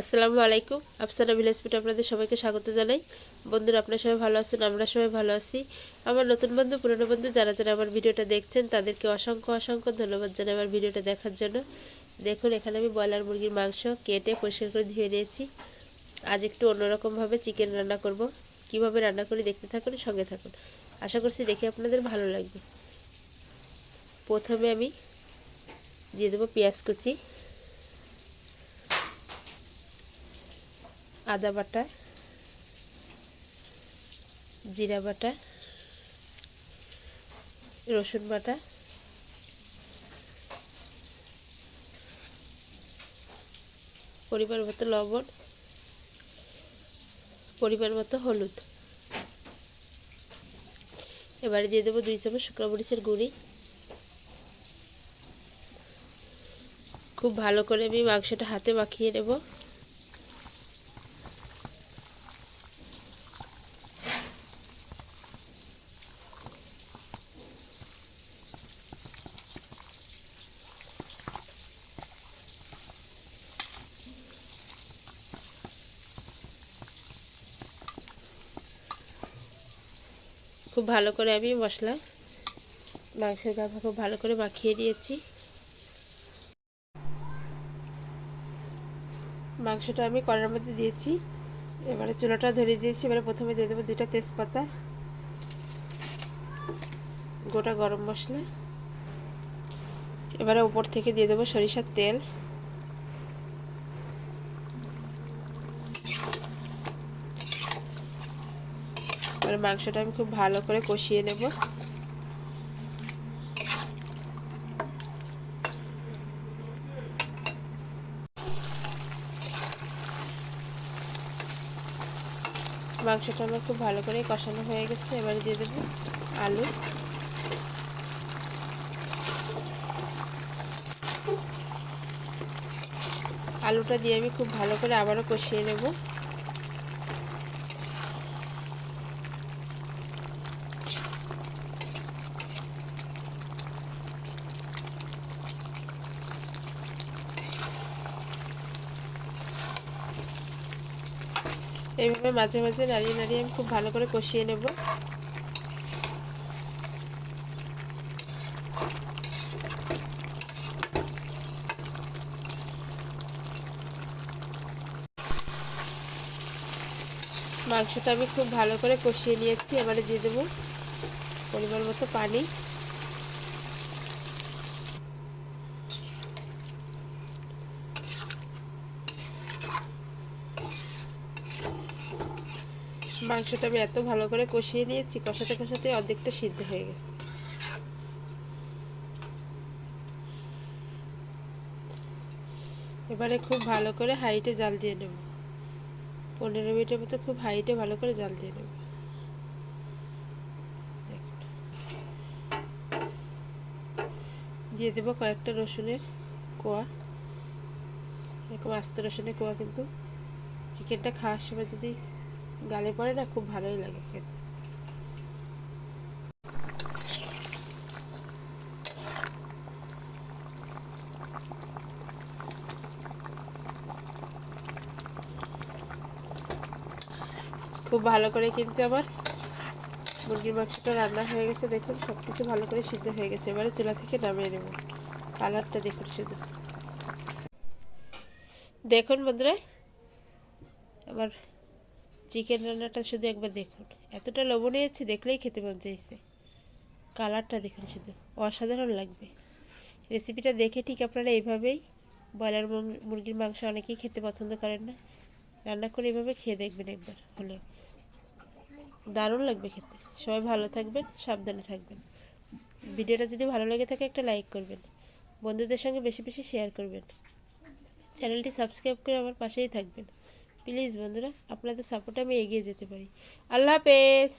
আসসালামু আলাইকুম। আফসানা ভিলেজ ফুটে আপনাদের সবাইকে স্বাগত জানাই। বন্ধুরা, আপনারা সবাই ভালো আছেন? আমরা সবাই ভালো আছি। আমার নতুন বন্ধু, পুরনো বন্ধু যারা যারা আমার ভিডিওটা দেখছেন, তাদেরকে অসংখ্য অসংখ্য ধন্যবাদ জানাই আমার ভিডিওটা দেখার জন্য। দেখুন, এখানে আমি ব্রয়লার মুরগির মাংস কেটে পরিষ্কার করে ধুয়ে নিয়েছি। আজ একটু অন্যরকমভাবে চিকেন রান্না করব। কীভাবে রান্না করি দেখতে থাকুন, সঙ্গে থাকুন। আশা করছি দেখে আপনাদের ভালো লাগবে। প্রথমে আমি দিয়ে দেবো পেঁয়াজ কুচি। আদা বাটা, জিরা বাটা, রসুন বাটা, পরিমাণ মতো লবণ, পরিমাণ মতো হলুদ। এবারে দিয়ে দেবো দুই চামচ শুকনো মরিচের গুঁড়ি। খুব ভালো করে আমি মাংসটা হাতে মাখিয়ে নেব। খুব ভালো করে আমি মশলা, মাংসের গায়ে খুব ভালো করে মাখিয়ে দিয়েছি মাংসটা আমি কড়ার মধ্যে দিয়েছি। এবারে চুলাটা ধরে দিয়েছি। এবারে প্রথমে দিয়ে দেবো দুটা তেজপাতা, গোটা গরম মশলা। এবারে উপর থেকে দিয়ে দেবো সরিষার তেল। এবারে মাংসটা আমি খুব ভালো করে কষিয়ে নেব। মাংসটা আমার খুব ভালো করে কষানো হয়ে গেছে। এবারে দিয়ে দেবো আলু। আলুটা দিয়ে আমি খুব ভালো করে আবারও কষিয়ে নেব। এইভাবে মাঝে মাঝে নাড়িয়ে নাড়িয়ে আমি খুব ভালো করে কষিয়ে নেব। মাংসটা আমি খুব ভালো করে কষিয়ে নিয়েছি, এবারে দিয়ে দেবো পরিমাণ মতো পানি। মাংসটা আমি এত ভালো করে কষিয়ে নিয়েছি, কষাতে কষাতে অর্ধেকটা সিদ্ধ হয়ে গেছে। এবারে খুব ভালো করে হাইটে জাল দিয়ে নেব। পনেরো মিনিটের মতো খুব হাইটে ভালো করে জাল দিয়ে নেব। দিয়ে দেবো কয়েকটা রসুনের কোয়া। এরকম আস্ত রসুনের কোয়া কিন্তু চিকেনটা খাওয়ার সময় যদি গালে পড়ে না, খুব ভালোই লাগে খেতে। খুব ভালো করে কিন্তু আমার মুরগির মাংসটা রান্না হয়ে গেছে, দেখুন সব কিছু ভালো করে সিদ্ধ হয়ে গেছে। এবারে চুলা থেকে নামিয়ে নেব। কালারটা দেখুন শুধু। দেখুন বন্ধুরা, আবার চিকেন রান্নাটা শুধু একবার দেখুন। এতটা লবণ হয়েছে দেখলেই খেতে মন চাইছে। কালারটা দেখুন শুধু, অসাধারণ লাগবে। রেসিপিটা দেখে ঠিক আপনারা এইভাবেই ব্রয়লার মুরগির মাংস অনেকেই খেতে পছন্দ করেন না। রান্না করে এইভাবে খেয়ে দেখবেন একবার, হলে দারুণ লাগবে খেতে। সবাই ভালো থাকবেন, সাবধানে থাকবেন। ভিডিওটা যদি ভালো লেগে থাকে একটা লাইক করবেন। বন্ধুদের সঙ্গে বেশি বেশি শেয়ার করবেন। চ্যানেলটি সাবস্ক্রাইব করে আমার পাশেই থাকবেন। প্লিজ বন্ধুরা আপনাদের সাপোর্টে আমি এগিয়ে যেতে পারি। আল্লাহ হাফেজ।